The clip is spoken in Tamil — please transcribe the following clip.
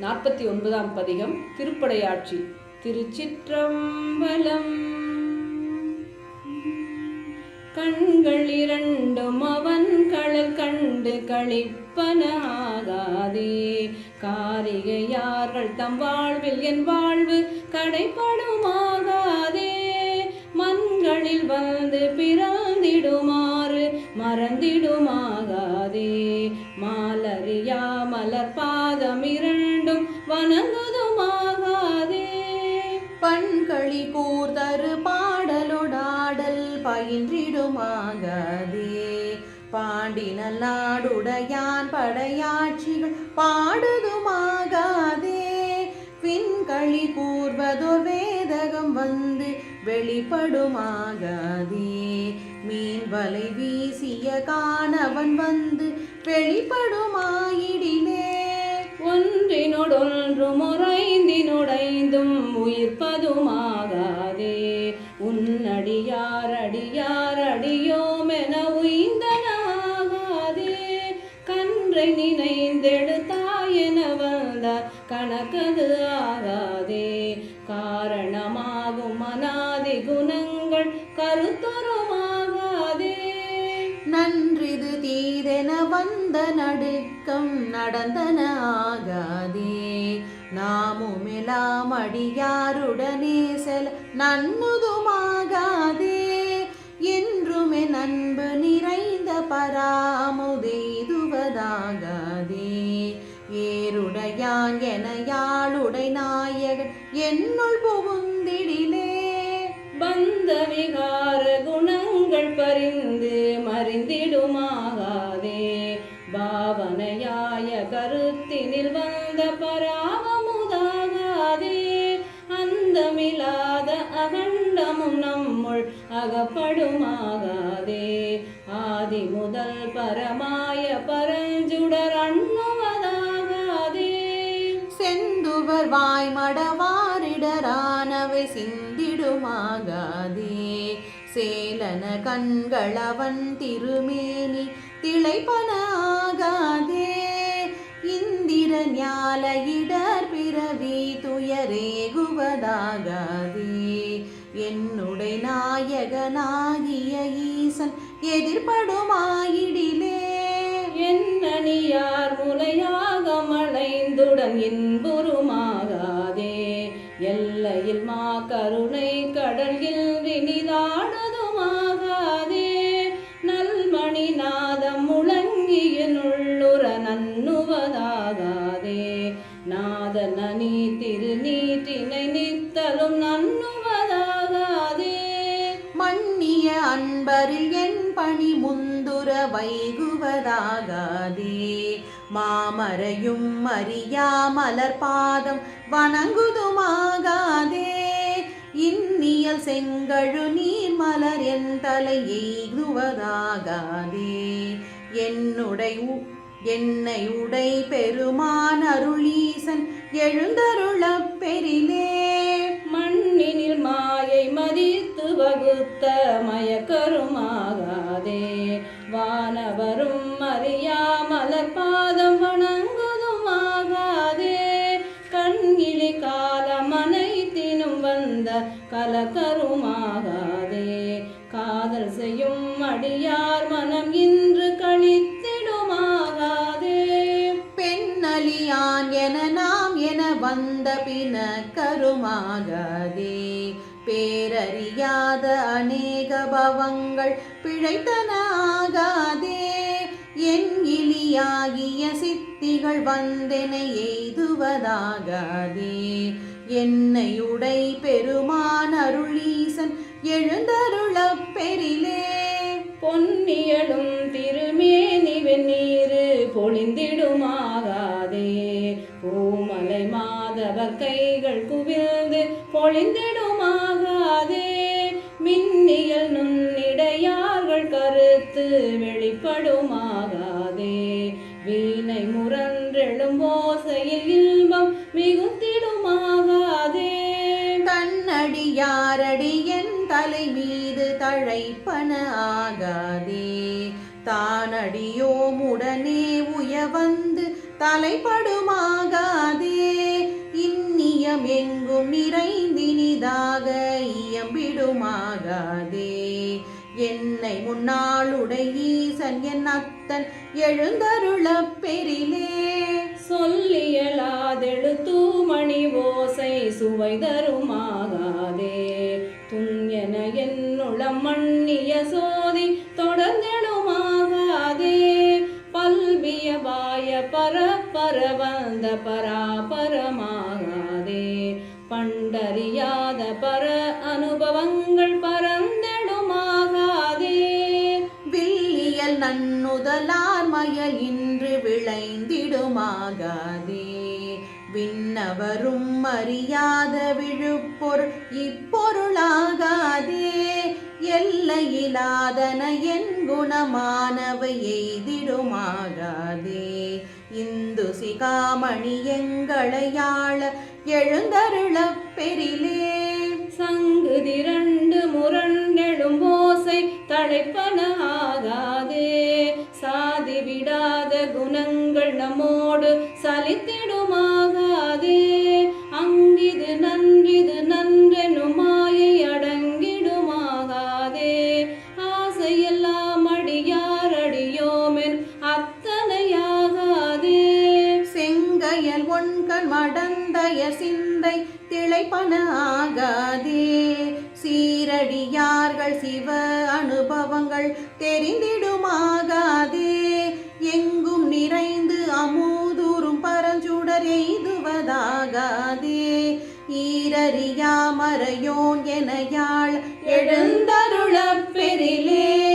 நாற்பத்தி ஒன்பதாம் பதிகம் திருப்படையாட்சி. திருச்சிற்றம்பலம். கண்கள் இரண்டும் அவன் கடல் கண்டு கழிப்பனாகாதே காரிகையார்கள் தம் வாழ்வில் என் வாழ்வு கடைப்படுமாகாதே. மண்களில் வந்து பிறந்திடுமாறு மறந்திடுமாகாதே. மாலரியா பாண்டினல் நாடுடையான் படையாட்சிகள் பாடுதுமாகாதே பின்களி கூர்வதோர் வேதகம் வந்து வெளிப்படுமாகாதே. மீன் வலை வீசிய காணவன் வந்து வெளிப்படுமாயிடினே. ஒன்றினொடொன்று முறைந்தினுடைந்தும் உயிர்ப்பதுமாகாதே. உன்னடியார் கணக்கது ஆகாதே. காரணமாகும் அனாதி குணங்கள் கருத்தொருமாகாதே. நன்றிது தீதென வந்த நடுக்கம் நடந்தன ஆகாதே. நாமுமெலாம் அடியாருடனே செல் நன்னுதுமாகாதே நான் என யாழுடை நாயகன் என்னுள் புகுந்திடிலே. பந்த விகார குணங்கள் பறிந்து மறிந்திடுமாகாதே. பாவனையாய கருத்தினில் வந்த பராவமுதாகாதே அந்தமில்லாத அகண்டமும் நம்முள் அகப்படுமாகாதே. ஆதி முதல் பரமாய பரஞ்சுடர் அண்ணுவதாகாதே செந்துவர் வாய் மடவாரிடரானவை சிந்திடுமாகாதே. சேலன கண்களவன் திருமேனி திளைப்பன ஆகாதே. இந்திர ஞாலையிடர் பிறவி துயரேகுவதாகாதே. என்னுடைய நாயகனாகிய ஈசன் எதிர்படுமாயிடில் மலைந்துடன் இன்புருமாகாதே எல்லையில் மா கருணை கடல் இனிதானதுமாகாதே நல்மணி நாதம் முழங்கியனுள்ளுற நன்னுவதாகாதே நாத நனி திருநீற்றினை நித்தலும் நன்னுவதாகாதே மன்னிய அன்பரில் என் பணி முந்துர வைகுவதாகாதே. மாமரையும் அறியா மலர் பாதம் வணங்குதுமாகாதே. இன்னியல் செங்கழு நீர் மலர் என் தலை எய்துவதாகாதே. என்னுடை என்னை உடை பெருமான் அருளீசன் எழுந்தருளப் பெரிலே மண்ணினில் மாயை சுத்தமய கருமாகாதே வானவரும் அறியா மலர்பாதம் வணங்குதும் ஆகாதே கண்கிளி காலம் அனைத்தினும் வந்த கலக்கருமாகாதே காதல் செய்யும் அடியார் மனம் இன்று கழித்திடுமாகாதே பெண்ணலியான் என நாம் என வந்த பின கருமாகாதே பேரறியாத அநேக பவங்கள் பிழைத்தன ஆகாதே என் இலியாகிய சித்திகள் வந்தென எய்துவதாகாதே. என்னை உடை பெருமான் அருளீசன் எழுந்தருளப் பெறிலே. பொன்னியலும் திருமேனி வெந்நீரு பொழிந்திடுமாகாதே. பூமலை மாதவர் கைகள் குவிழ்ந்து பொழிந்திடுமாகாதே. மின்னியல் நுண்ணிடையார்கள் கருத்து வெளிப்படுமாகாதே. வீணை முரன்றெழும் ஓசையில் இன்பம் மிகுந்திடுமாகாதே. தன்னடியாரடி என் தலை மீது தழைப்பன ஆகாதே. தானடியோமுடனே உய வந்து தலைப்படுமாகாதே. இதயமெங்கும் நிறைந்தினிதாக இயம்பிடுமாகாதே. என்னை முன்னாளுடையீசன் என் அத்தன் எழுந்தருள பெரிலே சொல்லியலாதெழுத்து மணி ஓசை சுவை தருமாகாதே துன்யன என்னுளம் மண்ணிய சோ நன்னுதலார் மயல் இன்று விளைந்திடுமாகாதே. விண்ணவரும் அறியாத விழுப்பொருள் இப்பொருளாகாதே. எல்லையிலாதன என் குணமானவை எய்திடுமாகாதே. இந்து சிகாமணி எங்களையாள எழுந்தருளப் பெரிலே சங்கு திரண்டு முரண்டெழும் ஓசை தழைப்பன ஆகாதே. ஒன்கண் மடந்தய சிந்தை திளைப்பன ஆகாதே சீரடியார்கள் சிவ அனுபவங்கள் தெரிந்திடுமாகாதே. எங்கும் நிறைந்து அமூதூரும் பரஞ்சுடர் எய்துவதாகாதே. ஈரறியாமறையோன் என யாழ் எழுந்தருளப் பெரிலே